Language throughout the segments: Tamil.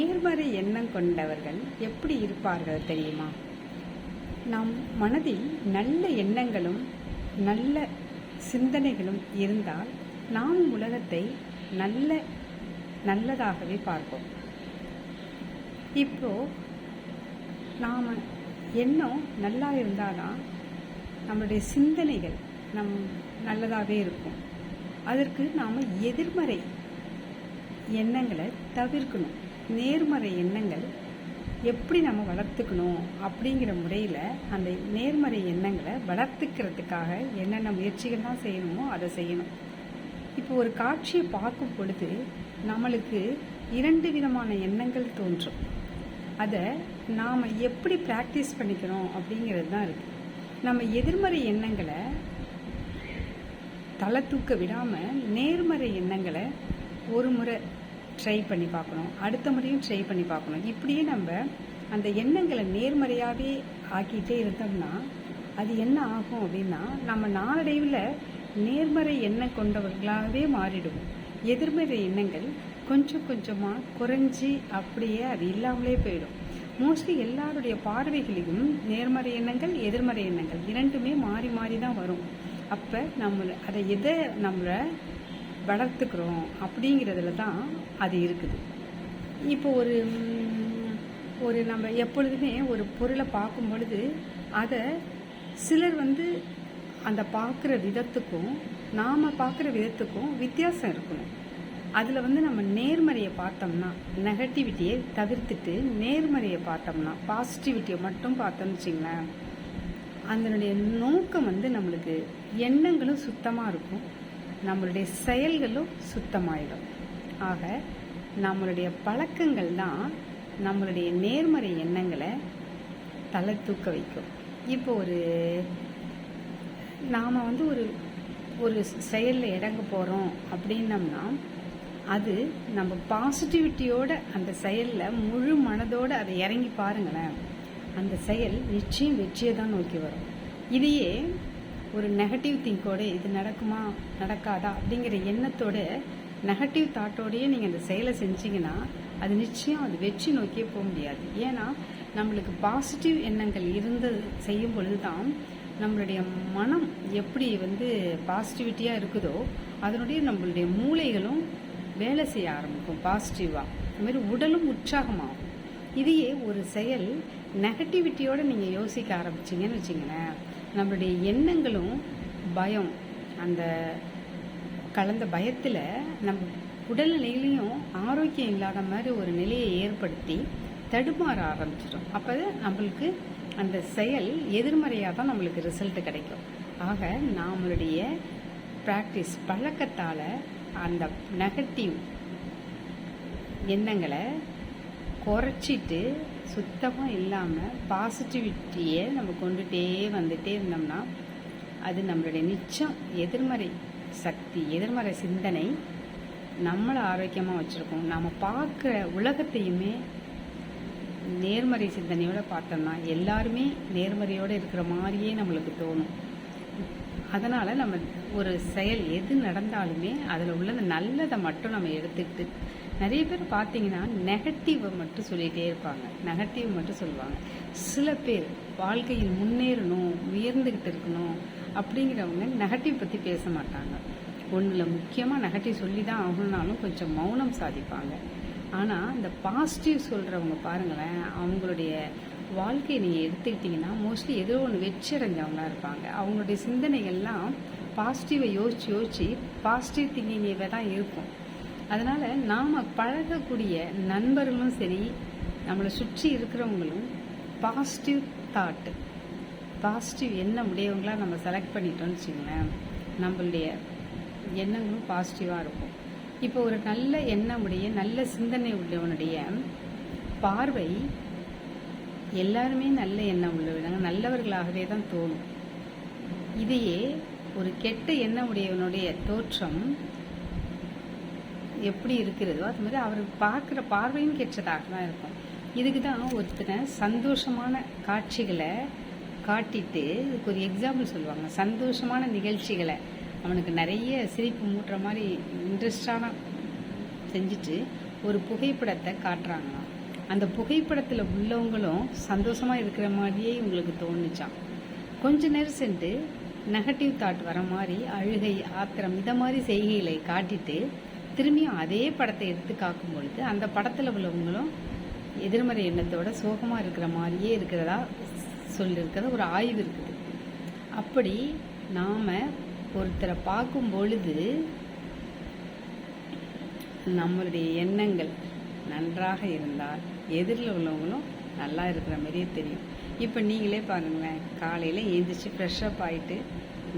நேர்மறை எண்ணம் கொண்டவர்கள் எப்படி இருப்பார்கள் தெரியுமா? நம் மனதில் நல்ல எண்ணங்களும் நல்ல சிந்தனைகளும் இருந்தால் நாம் உலகத்தை நல்ல நல்லதாகவே பார்ப்போம். இப்போ நாம் எண்ணம் நல்லா இருந்தால் தான் நம்மளுடைய சிந்தனைகள் நம் நல்லதாகவே இருக்கும். அதற்கு நாம் எதிர்மறை எண்ணங்களை தவிர்க்கணும். நேர்மறை எண்ணங்கள் எப்படி நம்ம வளர்த்துக்கணும் அப்படிங்கிற முறையில் அந்த நேர்மறை எண்ணங்களை வளர்த்துக்கிறதுக்காக என்னென்ன முயற்சிகள்லாம் செய்யணுமோ அதை செய்யணும். இப்போ ஒரு காட்சியை பார்க்கும் பொழுது நம்மளுக்கு இரண்டு விதமான எண்ணங்கள் தோன்றும். அதை நாம் எப்படி ப்ராக்டிஸ் பண்ணிக்கிறோம் அப்படிங்கிறது தான் இருக்குது நம்ம எதிர்மறை எண்ணங்களை தலை தூக்க விடாமல் நேர்மறை எண்ணங்களை ஒரு முறை ட்ரை பண்ணி பார்க்கணும். அடுத்த முறையும் ட்ரை பண்ணி பார்க்கணும். இப்படியே நம்ம அந்த எண்ணங்களை நேர்மறையாகவே ஆக்கிட்டே இருந்தோம்னா அது என்ன ஆகும் அப்படின்னா நம்ம நாளடைவில் நேர்மறை எண்ணம் கொண்டவர்களாகவே மாறிடுவோம். எதிர்மறை எண்ணங்கள் கொஞ்சம் கொஞ்சமாக குறைஞ்சி அப்படியே அது இல்லாமலே போயிடும். மோஸ்ட்லி எல்லாருடைய பார்வைகளிலும் நேர்மறை எண்ணங்கள் எதிர்மறை எண்ணங்கள் இரண்டுமே மாறி மாறி தான் வரும். அப்போ நம்ம அதை எதை நம்மளை வளர்த்துக்கிறோம் அப்படிங்கிறதுல தான் அது இருக்குது. இப்போ ஒரு ஒரு நம்ம எப்பொழுதுமே ஒரு பொருளை பார்க்கும் பொழுது அதை சிலர் வந்து அந்த பார்க்குற விதத்துக்கும் நாம் பார்க்குற விதத்துக்கும் வித்தியாசம் இருக்கணும். அதில் வந்து நம்ம நேர்மறையை பார்த்தோம்னா நெகட்டிவிட்டியை தவிர்த்துட்டு நேர்மறையை பார்த்தோம்னா பாசிட்டிவிட்டியை மட்டும் பார்த்தோம்னு வச்சிங்களேன் அதனுடைய நோக்கம் வந்து நம்மளுக்கு எண்ணங்களும் சுத்தமாக இருக்கும் நம்மளுடைய செயல்களும் சுத்தமாயிடும். ஆக நம்மளுடைய பழக்கங்கள் தான் நம்மளுடைய நேர்மறை எண்ணங்களை தலை தூக்க வைக்கும். இப்போ ஒரு நாம் வந்து ஒரு ஒரு செயலில் இறங்க போகிறோம் அப்படின்னம்னா அது நம்ம பாசிட்டிவிட்டியோட அந்த செயலில் முழு மனதோடு அதை இறங்கி பாருங்களேன். அந்த செயல் நிச்சயம் வெற்றியை தான் நோக்கி வரும். இதையே ஒரு நெகட்டிவ் திங்கோட இது நடக்குமா நடக்காதா அப்படிங்கிற எண்ணத்தோட நெகட்டிவ் தாட்டோடையே நீங்கள் அந்த செயலை செஞ்சீங்கன்னா அது நிச்சயம் அது வெற்றி நோக்கியே போக முடியாது. ஏன்னா நம்மளுக்கு பாசிட்டிவ் எண்ணங்கள் இருந்து செய்யும் பொழுது தான் நம்மளுடைய மனம் எப்படி வந்து பாசிட்டிவிட்டியாக இருக்குதோ அதனுடைய நம்மளுடைய மூளைகளும் வேலை செய்ய ஆரம்பிக்கும் பாசிட்டிவாக இதுமாரி உடலும் உற்சாகமாகும். இதையே ஒரு செயல் நெகட்டிவிட்டியோடு நீங்கள் யோசிக்க ஆரம்பிச்சிங்கன்னு வச்சிங்களேன். நம்மளுடைய எண்ணங்களும் பயம். அந்த கலந்த பயத்தில் நம்ம உடல்நிலையிலையும் ஆரோக்கியம் இல்லாத மாதிரி ஒரு நிலையை ஏற்படுத்தி தடுமாற ஆரம்பிச்சிடும். அப்போ நம்மளுக்கு அந்த செயல் எதிர்மறையாக தான் நம்மளுக்கு ரிசல்ட் கிடைக்கும். ஆக நம்மளுடைய ப்ராக்டிஸ் பழக்கத்தால் அந்த நெகட்டிவ் எண்ணங்களை குறைச்சிட்டு சுத்தமாக இல்லாமல் பாசிட்டிவிட்டியை நம்ம கொண்டுகிட்டே வந்துகிட்டே இருந்தோம்னா அது நம்மளுடைய நிச்சயம் எதிர்மறை சக்தி எதிர்மறை சிந்தனை நம்மளை ஆரோக்கியமாக வச்சுருக்கோம். நாம் பார்க்குற உலகத்தையுமே நேர்மறை சிந்தனையோடு பார்த்தோம்னா எல்லாருமே நேர்மறையோடு இருக்கிற மாதிரியே நம்மளுக்கு தோணும். அதனால் நம்ம ஒரு செயல் எது நடந்தாலுமே அதில் உள்ள நல்லதை மட்டும் நம்ம எடுத்துக்கிட்டு நிறைய பேர் பார்த்தீங்கன்னா நெகட்டிவை மட்டும் சொல்லிகிட்டே இருப்பாங்க. நெகட்டிவ் மட்டும் சொல்லுவாங்க. சில பேர் வாழ்க்கையில் முன்னேறணும் உயர்ந்துக்கிட்டு இருக்கணும் அப்படிங்கிறவங்க நெகட்டிவ் பற்றி பேச மாட்டாங்க. ஒன்றில் முக்கியமாக நெகட்டிவ் சொல்லி தான் ஆகணும்னாலும் கொஞ்சம் மௌனம் சாதிப்பாங்க. ஆனால் இந்த பாசிட்டிவ் சொல்கிறவங்க பாருங்களேன் அவங்களுடைய வாழ்க்கையை நீங்கள் எடுத்துக்கிட்டிங்கன்னா மோஸ்ட்லி ஏதோ ஒன்று வெற்றி அடைஞ்சவங்களா இருப்பாங்க. அவங்களுடைய சிந்தனைகள்லாம் பாசிட்டிவை யோசித்து யோசித்து பாசிட்டிவ் திங்கிங்கவே தான் இருக்கும். அதனால் நாம் பழகக்கூடிய நண்பர்களும் சரி நம்மளை சுற்றி இருக்கிறவங்களும் பாசிட்டிவ் தாட்டு பாசிட்டிவ் எண்ணம் உடையவங்களாக நம்ம செலக்ட் பண்ணிட்டோம்னு வச்சுங்களேன் நம்மளுடைய எண்ணங்களும் பாசிட்டிவாக இருக்கும். இப்போ ஒரு நல்ல எண்ணம் உடைய நல்ல சிந்தனை உள்ளவனுடைய பார்வை எல்லாருமே நல்ல எண்ணம் உள்ளவங்க நல்லவர்களாகவே தான் தோணும். இதையே ஒரு கெட்ட எண்ணம் உடையவனுடைய தோற்றம் எப்படி இருக்கிறதோ அது மாதிரி அவர் பார்க்குற பார்வையும் கெட்டதாக தான் இருக்கும். இதுக்கு தான் ஒருத்தனை சந்தோஷமான காட்சிகளை காட்டிட்டு இதுக்கு ஒரு எக்ஸாம்பிள் சொல்லுவாங்க. சந்தோஷமான நிகழ்ச்சிகளை அவனுக்கு நிறைய சிரிப்பு மூட்டுற மாதிரி இன்ட்ரெஸ்டான செஞ்சுட்டு ஒரு புகைப்படத்தை காட்டுறாங்களாம். அந்த புகைப்படத்தில் உள்ளவங்களும் சந்தோஷமாக இருக்கிற மாதிரியே உங்களுக்கு தோணுச்சான் கொஞ்ச நேரம் சென்று நெகட்டிவ் தாட் வர மாதிரி அழுகை ஆத்திரம் இந்த மாதிரி செய்கைகளை காட்டிட்டு திரும்பியும் அதே படத்தை எடுத்து காக்கும் பொழுது அந்த படத்தில் உள்ளவங்களும் எதிர்மறை எண்ணத்தோட சோகமாக இருக்கிற மாதிரியே இருக்கிறதா சொல்லியிருக்கிறத ஒரு ஆய்வு இருக்குது. அப்படி நாம் ஒருத்தரை பார்க்கும் பொழுது நம்மளுடைய எண்ணங்கள் நன்றாக இருந்தால் எதிரில் உள்ளவங்களும் நல்லா இருக்கிற மாதிரியே தெரியும். இப்போ நீங்களே பாருங்களேன் காலையில் எழுந்திரிச்சு ஃப்ரெஷ்ஷப் ஆகிட்டு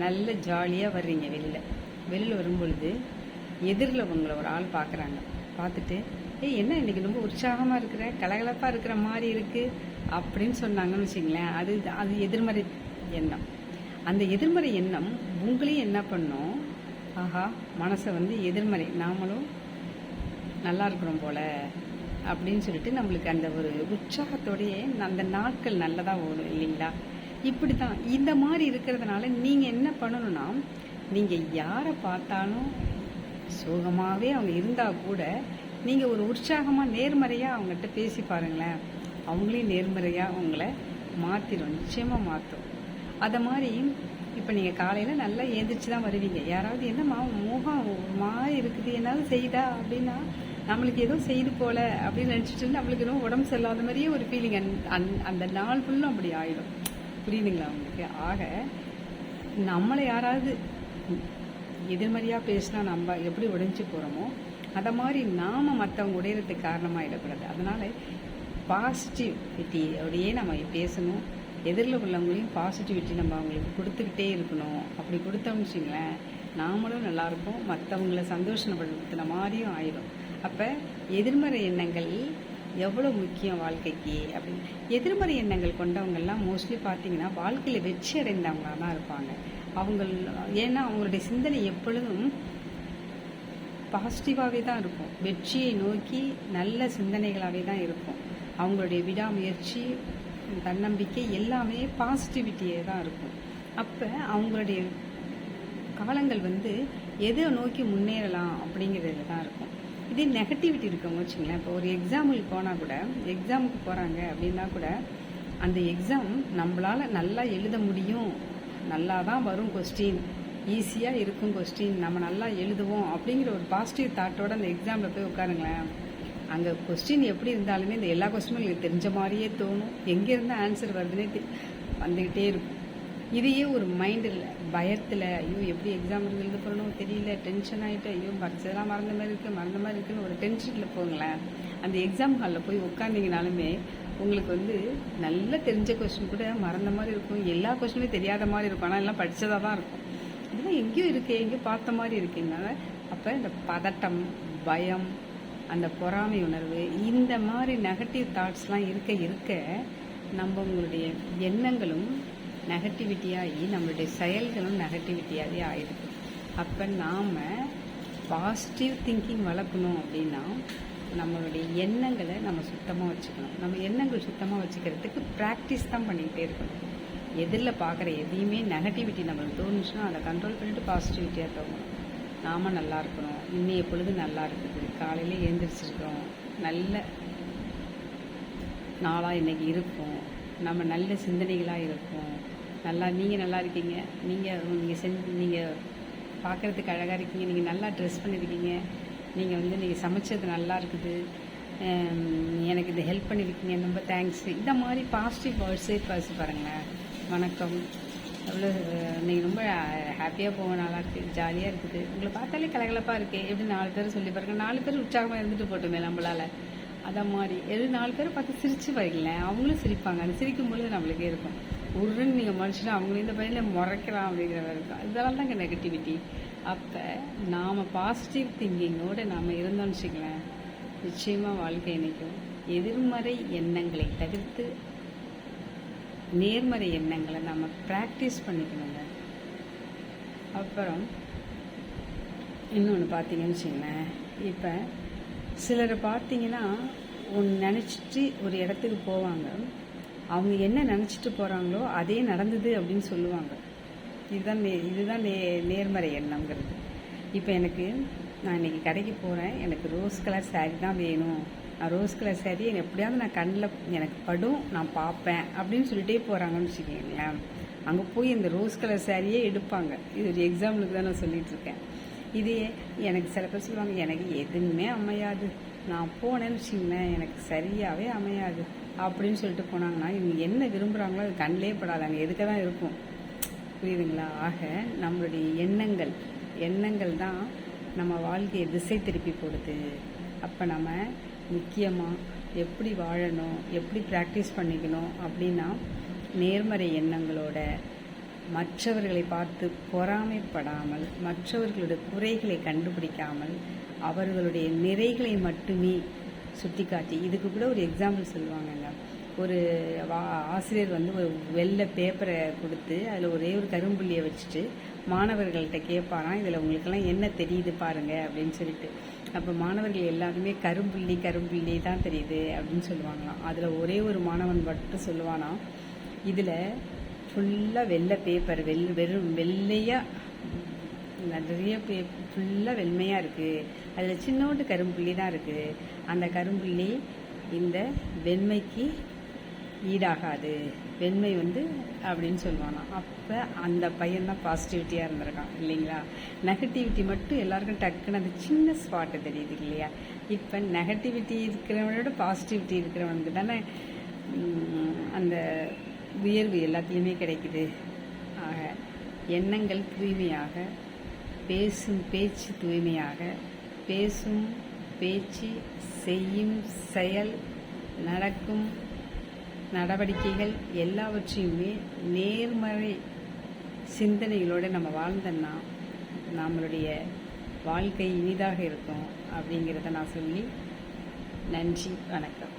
நல்ல ஜாலியாக வர்றீங்க வெளியில். வெளியில் வரும்பொழுது எதிரில் உங்களை ஒரு ஆள் பார்க்குறாங்க. பார்த்துட்டு ஏய் என்ன இன்னைக்கு ரொம்ப உற்சாகமாக இருக்கிற கலகலப்பாக இருக்கிற மாதிரி இருக்குது அப்படின்னு சொன்னாங்கன்னு வச்சுங்களேன் அது அது எதிர்மறை எண்ணம். அந்த எதிர்மறை எண்ணம் உங்களையும் என்ன பண்ணும்? ஆஹா மனசை வந்து எதிர்மறை நாமளும் நல்லா இருக்கிறோம் போல அப்படின்னு சொல்லிட்டு நம்மளுக்கு அந்த ஒரு உற்சாகத்தோடையே அந்த நாட்கள் நல்லதாக ஓடும் இல்லைங்களா? இப்படி தான் இந்த மாதிரி இருக்கிறதுனால நீங்கள் என்ன பண்ணணும்னா நீங்கள் யாரை பார்த்தாலும் சோகமாகவே அவங்க இருந்தால் கூட நீங்கள் ஒரு உற்சாகமாக நேர்மறையாக அவங்ககிட்ட பேசி பாருங்களேன். அவங்களையும் நேர்மறையாக உங்களை மாற்றிடும் நிச்சயமாக மாற்றும் அதை மாதிரி இப்போ நீங்கள் காலையில் நல்லா ஏந்திரிச்சு தான் வருவீங்க. யாராவது என்னம்மா மோகம் முகம் ஒரு மாதிரி இருக்குது. என்னாவது செய்தா அப்படின்னா நம்மளுக்கு எதுவும் செய்து போல அப்படின்னு நினச்சிட்டு நம்மளுக்கு எதுவும் உடம்பு சரியில்லாத மாதிரியே ஒரு ஃபீலிங் அந் அந் அந்த நாள் ஃபுல்லும் அப்படி ஆயிடும். புரியுதுங்களா உங்களுக்கு? ஆக நம்மளை யாராவது எதிர்மறையாக பேசினா நம்ம எப்படி உடைஞ்சு போகிறோமோ அதை மாதிரி நாம் மற்றவங்க உடையிறதுக்கு காரணமாகிடக்கூடாது அதனால் பாசிட்டிவிட்டியோடையே நம்ம பேசணும். எதிரில் உள்ளவங்களையும் பாசிட்டிவிட்டி நம்ம அவங்களுக்கு கொடுத்துக்கிட்டே இருக்கணும். அப்படி கொடுத்தோம்னு வச்சுங்களேன் நாமளும் நல்லாயிருப்போம் மற்றவங்கள சந்தோஷப்படுத்தின மாதிரியும் ஆயிடும் அப்போ எதிர்மறை எண்ணங்கள் எவ்வளோ முக்கியம் வாழ்க்கைக்கு அப்படின்னு. எதிர்மறை எண்ணங்கள் கொண்டவங்கெல்லாம் மோஸ்ட்லி பார்த்தீங்கன்னா வாழ்க்கையில் வெற்றி அடைந்தவங்களாக தான் இருப்பாங்க. அவங்கள் ஏன்னா அவங்களுடைய சிந்தனை எப்பொழுதும் பாசிட்டிவாகவே தான் இருக்கும். வெற்றியை நோக்கி நல்ல சிந்தனைகளாகவே தான் இருக்கும். அவங்களுடைய விடாமுயற்சி தன்னம்பிக்கை எல்லாமே பாசிட்டிவிட்டியே தான் இருக்கும். அப்போ அவங்களுடைய காலங்கள் வந்து எதை நோக்கி முன்னேறலாம் அப்படிங்கிறது தான் இருக்கும். இதே நெகட்டிவிட்டி இருக்கவங்க வச்சுங்களேன் இப்போ ஒரு எக்ஸாமுக்கு போனால் கூட எக்ஸாமுக்கு போகிறாங்க அப்படின்னா கூட அந்த எக்ஸாம் நம்மளால் நல்லா எழுத முடியும் நல்லா தான் வரும் கொஸ்டின் ஈஸியாக இருக்கும் கொஸ்டின் நம்ம நல்லா எழுதுவோம் அப்படிங்கிற ஒரு பாசிட்டிவ் தாட்டோட அந்த எக்ஸாமில் போய் உட்காருங்களேன். அங்கே கொஸ்டின் எப்படி இருந்தாலுமே இந்த எல்லா கொஸ்டினும் எனக்கு தெரிஞ்ச மாதிரியே தோணும். எங்கேருந்து ஆன்சர் வருதுன்னே வந்துக்கிட்டே இருக்கும். இதையே ஒரு மைண்டில் பயத்தில் ஐயோ எப்படி எக்ஸாம் எழுத போகணும் தெரியல டென்ஷன் ஆகிட்டு ஐயோ படிச்சதெல்லாம் மறந்த மாதிரி இருக்குது மறந்த மாதிரி இருக்குன்னு ஒரு டென்ஷனில் போங்களேன். அந்த எக்ஸாம் ஹாலில் போய் உட்காந்திங்கனாலுமே உங்களுக்கு வந்து நல்லா தெரிஞ்ச கொஸ்டின் கூட மறந்த மாதிரி இருக்கும். எல்லா கொஸ்டினுமே தெரியாத மாதிரி இருக்கும். ஆனால் எல்லாம் படித்ததாக தான் இருக்கும். இதெல்லாம் எங்கேயோ இருக்கே எங்கேயோ பார்த்த மாதிரி இருக்குனால அப்போ இந்த பதட்டம் பயம் அந்த பொறாமை உணர்வு இந்த மாதிரி நெகட்டிவ் தாட்ஸ்லாம் இருக்க இருக்க நம்ம உங்களுடைய எண்ணங்களும் நெகட்டிவிட்டியாகி நம்மளுடைய செயல்களும் நெகட்டிவிட்டியாகவே ஆயிடுது. அப்போ நாம் பாசிட்டிவ் திங்கிங் வளர்க்கணும் அப்படின்னா நம்மளுடைய எண்ணங்களை நம்ம சுத்தமாக வச்சுக்கணும். நம்ம எண்ணங்கள் சுத்தமாக வச்சுக்கிறதுக்கு ப்ராக்டிஸ் தான் பண்ணிக்கிட்டே இருக்கணும். எதிரில் பார்க்குற எதையுமே நெகட்டிவிட்டி நம்மளுக்கு தோணுச்சுன்னா அதை கண்ட்ரோல் பண்ணிட்டு பாசிட்டிவிட்டியாக தோணும் நாம் நல்லா இருக்கணும். இன்னைய பொழுது நல்லா இருக்குது. காலையில் எழுந்திரிச்சிருக்கிறோம். நல்ல நாளாக இன்றைக்கி இருக்கும். நம்ம நல்ல சிந்தனைகளாக இருக்கும். நல்லா நீங்கள் நல்லா இருக்கீங்க. நீங்கள் நீங்கள் செஞ்சு நீங்கள் பார்க்குறதுக்கு அழகாக இருக்கீங்க. நீங்கள் நல்லா ட்ரெஸ் பண்ணியிருக்கீங்க நீங்கள் வந்து நீங்கள் சமைச்சது நல்லா இருக்குது. எனக்கு இது ஹெல்ப் பண்ணியிருக்கீங்க ரொம்ப தேங்க்ஸ் இந்த மாதிரி பாசிட்டிவ் வேர்ட்ஸே பேசி பாருங்களேன். வணக்கம். எவ்வளோ நீங்கள் ரொம்ப ஹாப்பியாக போக நல்லா இருக்குது ஜாலியாக இருக்குது. உங்களை பார்த்தாலே கலகலப்பாக இருக்குது எப்படி நாலு பேர் சொல்லி பாருங்க. நாலு பேர் உற்சாகமாக இருந்துட்டு போட்டுமே நம்மளால். அதை மாதிரி. எது நாலு பேரை பார்த்து சிரிச்சு பாருங்களேன். அவங்களும் சிரிப்பாங்க. அது சிரிக்கும் பொழுது நம்மளுக்கே இருக்கும். உருன்னு நீங்கள் மனுஷனா அவங்களும் இந்த பையனை முறைக்கலாம் அப்படிங்கிற மாதிரி இருக்கும். இதெல்லாம் தாங்க நெகட்டிவிட்டி அப்போ நாம் பாசிட்டிவ் திங்கிங்கோடு நாம் இருந்தோம்னு வச்சுங்களேன் நிச்சயமாக வாழ்க்கை நிற்கும் எதிர்மறை எண்ணங்களை தவிர்த்து நேர்மறை எண்ணங்களை நம்ம ப்ராக்டிஸ் பண்ணிக்கணுங்க. அப்புறம் இன்னொன்று பார்த்தீங்கன்னு வச்சுங்களேன் இப்போ சிலரை பார்த்தீங்கன்னா ஒன்று நினச்சிட்டு ஒரு இடத்துக்கு போவாங்க. அவங்க என்ன நினச்சிட்டு போகிறாங்களோ அதே நடந்தது அப்படின்னு சொல்லுவாங்க. இதுதான் நே இதுதான் நே நேர்மறை எண்ணங்கிறது இப்போ எனக்கு நான் இன்னைக்கு கடைக்கு போகிறேன் எனக்கு ரோஸ் கலர் saree தான் வேணும். நான் ரோஸ் கலர் saree எனக்கு எப்படியாவது நான் கண்ணில் எனக்கு படும் நான் பார்ப்பேன் அப்படின்னு சொல்லிட்டே போகிறாங்கன்னு வச்சுக்கோங்களேன். அங்கே போய் இந்த ரோஸ் கலர் சாரியே எடுப்பாங்க. இது ஒரு எக்ஸாம்பிளுக்கு தான் நான் சொல்லிட்டு இருக்கேன். இது எனக்கு சில பேர் சொல்லுவாங்க எனக்கு எதுவுமே அமையாது. நான் போனேன்னு வச்சுக்கோங்களேன் எனக்கு சரியாகவே அமையாது. அப்படின்னு சொல்லிட்டு போனாங்கன்னா இவங்க என்ன விரும்புகிறாங்களோ அது கண்ணிலே படாது அங்கே எதுக்க தான் இருக்கும்? புரியுதுங்களா? ஆக நம்மளுடைய எண்ணங்கள் எண்ணங்கள் தான் நம்ம வாழ்க்கையை திசை திருப்பி போடுது. அப்போ நம்ம முக்கியமாக எப்படி வாழணும் எப்படி ப்ராக்டிஸ் பண்ணிக்கணும் அப்படின்னா நேர்மறை எண்ணங்களோட மற்றவர்களை பார்த்து பொறாமைப்படாமல் மற்றவர்களுடைய குறைகளை கண்டுபிடிக்காமல் அவர்களுடைய நிறைகளை மட்டுமே சுட்டிக்காட்டி. இதுக்கு கூட ஒரு எக்ஸாம்பிள் சொல்லுவாங்கங்க. ஒரு வா- ஆசிரியர் வந்து ஒரு வெள்ளை பேப்பரை கொடுத்து அதில் ஒரே ஒரு கரும்புள்ளியை வச்சுட்டு மாணவர்கள்ட்ட கேட்பாராம் இதில் உங்களுக்கெல்லாம் என்ன தெரியுது பாருங்கள் அப்படின்னு சொல்லிட்டு. அப்போ மாணவர்கள் எல்லாருமே கரும்புள்ளி கரும்புள்ளி தான் தெரியுது அப்படின்னு சொல்லுவாங்களாம். அதில் ஒரே ஒரு மாணவன் மட்டும் சொல்லுவானாம் இதில் ஃபுல்லாக வெள்ளை பேப்பர் வெள் வெறும் வெள்ளையாக நிறைய பே ஃபுல்லாக வெண்மையாக இருக்குது அதில் சின்னோண்டு கரும்புள்ளி தான் இருக்குது அந்த கரும்புள்ளி இந்த வெண்மைக்கு ஈடாகாது. வெண்மை வந்து அப்படின்னு சொல்லுவாங்க அப்போ அந்த பையன்தான் பாசிட்டிவிட்டியாக இருந்திருக்கான் இல்லைங்களா? நெகட்டிவிட்டி மட்டும் எல்லாருக்கும் டக்குன்னு அந்த சின்ன ஸ்பாட்டு தெரியுது இல்லையா? இப்போ நெகட்டிவிட்டி இருக்கிறவனோட பாசிட்டிவிட்டி இருக்கிறவனுக்கு தானே அந்த உயர்வு எல்லாத்துலேயுமே கிடைக்குது. ஆக எண்ணங்கள் தூய்மையாக பேசும் பேச்சு தூய்மையாக பேசும் பேச்சு செய்யும் செயல் நடக்கும் நடவடிக்கைகள் எல்லாவற்றையுமே நேர்மறை சிந்தனைகளோடு நம்ம வாழ்ந்தோம்னா நம்மளுடைய வாழ்க்கை இனிதாக இருக்கும் அப்படிங்கிறத நான் சொல்லி நன்றி வணக்கம்.